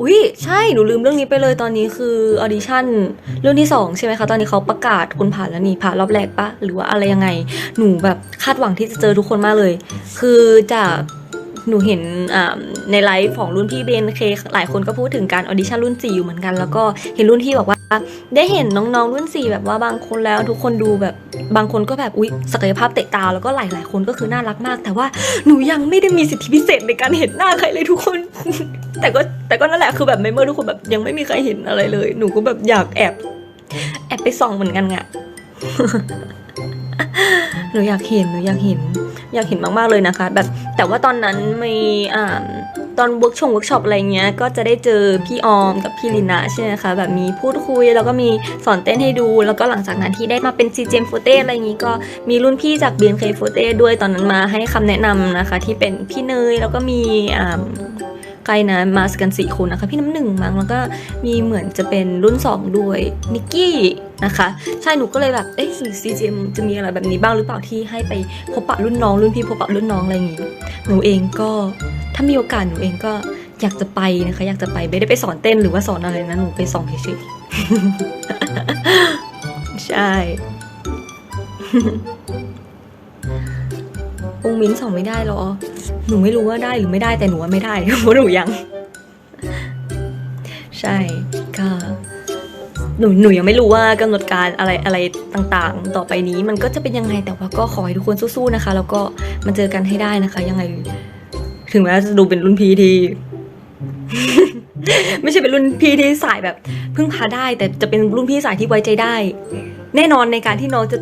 อุ้ยใช่หนูลืมเรื่องนี้ไปเลยตอนนี้คือออดิชั่นเรื่องที่สองใช่ไหมคะตอนนี้เขาประกาศคนผ่านแล้วนี่ผ่านรอบแรกปะหรือว่าอะไรยังไง หนูแบบคาดหวังที่จะเจอทุกคนมากเลย คือจาก หนูเห็นในไลฟ์ของรุ่นพี่เบนเคหลายคนก็พูดถึงการออดิชั่นรุ่น4อยู่เหมือนกัน แล้วก็เห็นรุ่นพี่บอกว่า ได้เห็นน้องๆรุ่น4แบบว่าบางคนแล้วทุกคนดูแบบบางคนก็แบบอุ๊ยศักยภาพเตะตาแล้วก็หลายๆคนก็คือน่ารักมาก แต่ว่าหนูยังไม่ได้มีสิทธิพิเศษในการเห็นหน้าใครเลยทุกคน แต่ก็แต่ก็นั่นแหละคือแบบในเมื่อทุกคนแบบยังไม่มีใครเห็นอะไรเลย หนูก็แบบอยากแอบแอบไปส่องเหมือนกันไง หนูอยากเห็นหนูอยากเห็น อยากเห็นมากๆเลยนะคะ แบบแต่ว่าตอนนั้นมีอ่าตอนเวิร์กชงเวิร์กช็อปอะไรเงี้ย ก็จะได้เจอพี่ออมกับพี่ลินาใช่ไหมคะ แบบมีพูดคุยแล้วก็มีสอนเต้นให้ดู แล้วก็หลังจากนั้นที่ได้มาเป็นซีเจมโฟเต้อะไรอย่างงี้ก็มีรุ่นพี่จาก BNK โฟเต้ด้วยตอนนั้นมาให้คำแนะนำนะคะ ที่เป็นพี่เนยแล้วก็มีอ่า ใครนะมาสกันสี่คนนะคะ พี่น้ำหนึ่งมั้งแล้วก็มีเหมือนจะเป็นรุ่นสองด้วยนิกกี้นะคะใช่หนูก็เลยแบบเอ๊ะหรือ CGM จะมีอะไรแบบนี้บ้างหรือเปล่าที่ให้ไปพบปะรุ่นน้องรุ่นพี่พบปะรุ่นน้องอะไรอย่างงี้หนูเองก็ถ้ามีโอกาสหนูเองก็อยากจะไปนะคะ อยากจะไปไม่ได้ไปสอนเต้นหรือว่าสอนอะไรนะหนูไปส่องเฉยๆใช่ งค์มิ้นส่องไม่ได้หรอ หนูไม่รู้ว่าได้หรือไม่ได้แต่หนูว่าไม่ได้เพราะหนูยัง ใช่ก็หนูหนูยังไม่รู้ว่ากำหนดการอะไรอะไรต่างๆ ต่อไปนี้มันก็จะเป็นยังไงแต่ว่าก็ขอให้ทุกคนสู้ๆนะคะ แล้วก็มาเจอกันให้ได้นะคะ ยังไง ถึงแม้จะดูเป็นรุ่นพี่ที่ ไม่ใช่เป็นรุ่นพี่ที่สายแบบพึ่งพาได้ แต่จะเป็นรุ่นพี่สายที่ไว้ใจได้ แน่นอนในการที่น้องจะ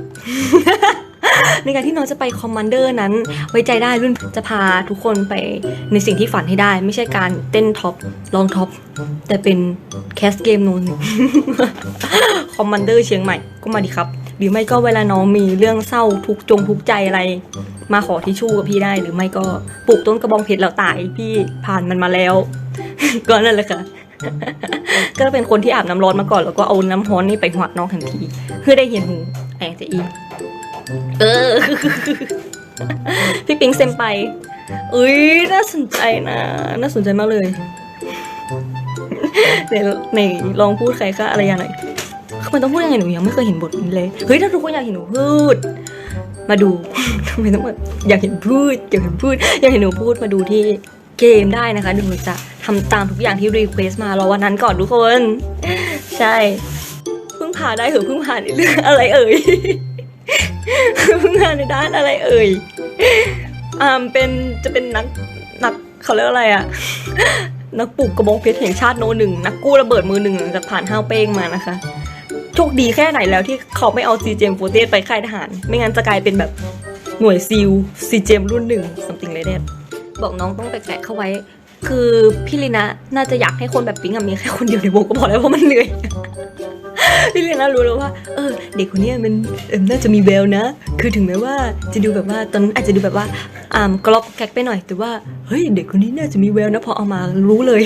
ในการที่น้องจะไปคอมมานเดอร์นั้น ไว้ใจได้รุ่นจะพาทุกคนไปในสิ่งที่ฝันให้ได้ ไม่ใช่การเต้นท็อปลองท็อปแต่เป็นแคสเกมนูนคอมมานเดอร์เชียงใหม่ก็มาดีครับ หรือไม่ก็เวลาน้องมีเรื่องเศร้าทุกจงทุกใจอะไร มาขอทิชชู่กับพี่ได้ หรือไม่ก็ปลูกต้นกระบองเพชรแล้วตายพี่ผ่านมันมาแล้ว ก็นั่นแหละค่ะก็เป็นคนที่อาบน้ำร้อนมาก่อนแล้วก็เอาน้ำร้อนนี่ไปหวดน้องทันทีเพื่อได้เห็นหูแองจะอี เออ พี่ปิงเซมไปอุ้ยน่าสนใจนะ น่าสนใจมากเลยเดี๋ยวไหนลองพูดใครคะอะไรอย่างไรมันต้องพูดยังไงหนูยังไม่เคยเห็นบทนี้เลย เฮ้ยถ้าทุกคนอยากเห็นหนูพูด มาดูทำไมต้องแบบอยากเห็นพูดอยากเห็นพูดอยากเห็นหนูพูดมาดูที่เกมได้นะคะหนูจะทำตามทุกอย่างที่รีเควสมารอวันนั้นก่อนทุกคน ใช่พิ่งผ่านได้เหรอพิ่งผ่านในเรื่ออะไรเอ่ย งานในด้านอะไรเอ่ยอ่าเป็นจะเป็นนักนักเขาเรียกอะไรอะนักปลูกกระบองเพชรแห่งชาติโนหนึ่งนักกู้ระเบิดมือหนึ่งหลังจากผ่านห้าวเป้งมานะคะ โชคดีแค่ไหนแล้วที่เขาไม่เอาซีเจมโฟเตสไปค่ายทหาร ไม่งั้นจะกลายเป็นแบบหน่วยซิลซีเจมรุ่นหนึ่ง something like that บอกน้องต้องแปะๆเข้าไว้ คือพี่ลีนะน่าจะอยากให้คนแบบปิ๊งมีแค่คนเดียวในวงก็พอแล้วเพราะมันเหนื่อย พี่ลีนะรู้แล้วว่าเออเด็กคนนี้มันน่าจะมีแววนะ คือถึงแม้ว่าจะดูแบบว่าตอนนั้นอาจจะดูแบบว่าอ่ามกรอบแก๊กไปหน่อย แต่ว่าเฮ้ยเด็กคนนี้น่าจะมีแววนะพอเอามารู้เลย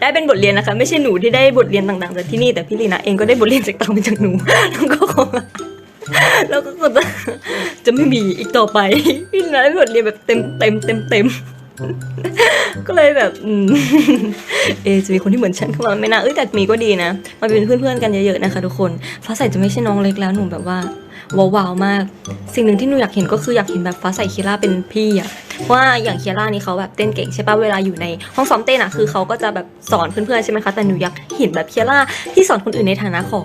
ได้เป็นบทเรียนนะคะ ไม่ใช่หนูที่ได้บทเรียนต่างๆจากที่นี่แต่พี่ลีนะเองก็ได้บทเรียนจากต่างมาจากหนูแล้วก็ขอแล้วก็จะจะไม่มีอีกต่อไปพี่ลีนะได้บทเรียนแบบเต็มเต็มเต็มเต็ม ก็เลยแบบอืมเอจะมีคนที่เหมือนฉันเข้ามาไม่น่าเอ้ยแต่มีก็ดีนะมาเป็นเพื่อนๆกันเยอะๆนะคะทุกคนฟ้าใสจะไม่ใช่น้องเล็กแล้วหนูแบบว่าว้าวๆมาก สิ่งหนึ่งที่หนูอยากเห็นก็คืออยากเห็นแบบฟ้าใสเคียร่าเป็นพี่อะเพราะว่าอย่างเคียร่านี่เขาแบบเต้นเก่งใช่ปะเวลาอยู่ในห้องซ้อมเต้นอะคือเขาก็จะแบบสอนเพื่อนๆใช่ไหมคะแต่หนูอยากเห็นแบบเคียร่าที่สอนคนอื่นในฐานะของ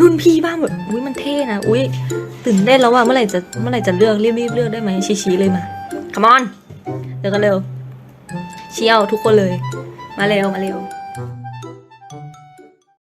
รุ่นพี่บ้างแบบอุ้ยมันเท่นะอุ้ยตื่นเต้นแล้วว่าเมื่อไหร่จะเมื่อไหร่จะเลือกรีบๆเลือกได้ไหมชี้ๆเลยมา come on เดี๋ยวกันเร็ว เชี่ยวทุกคนเลย มาเร็วมาเร็ว